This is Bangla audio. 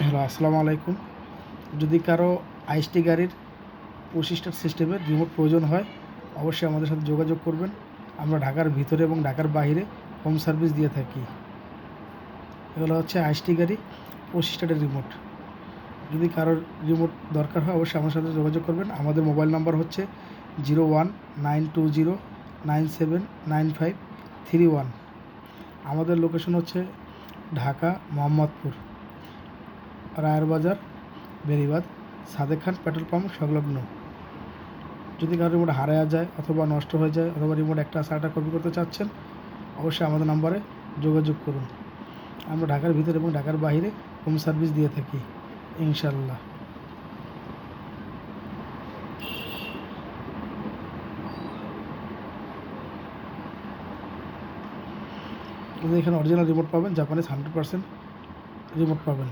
হ্যালো, আসসালামু আলাইকুম। যদি কারও আইএসটি গাড়ির পঁচিশটার সিস্টেমের রিমোট প্রয়োজন হয়, অবশ্যই আমাদের সাথে যোগাযোগ করবেন। আমরা ঢাকার ভিতরে এবং ঢাকার বাইরে হোম সার্ভিস দিয়ে থাকি। এগুলো হচ্ছে আইএসটি গাড়ি পঁচিশটার রিমোট যদি কারোর রিমোট দরকার হয়, অবশ্যই আমার সাথে যোগাযোগ করবেন। আমাদের মোবাইল নাম্বার হচ্ছে zero one nine two zero nine seven nine five three one আমাদের লোকেশন হচ্ছে ঢাকা মোহাম্মদপুর। রায়ের বাজার বেরিবাদ সাদেক খান পেট্রোল পাম্প সংলগ্ন। যদি কারও রিমোট হারায়া যায় অথবা নষ্ট হয়ে যায় অথবা রিমোট একটা সারটা কপি করতে চাচ্ছেন, অবশ্যই আমাদের নাম্বারে যোগাযোগ করুন। আমরা ঢাকার ভিতরে এবং ঢাকার বাইরে হোম সার্ভিস দিয়ে থাকি ইনশাল্লাহ এখানে অরিজিনাল রিমোট পাবেন, জাপানিজ হান্ড্রেড পার্সেন্ট রিমোট পাবেন।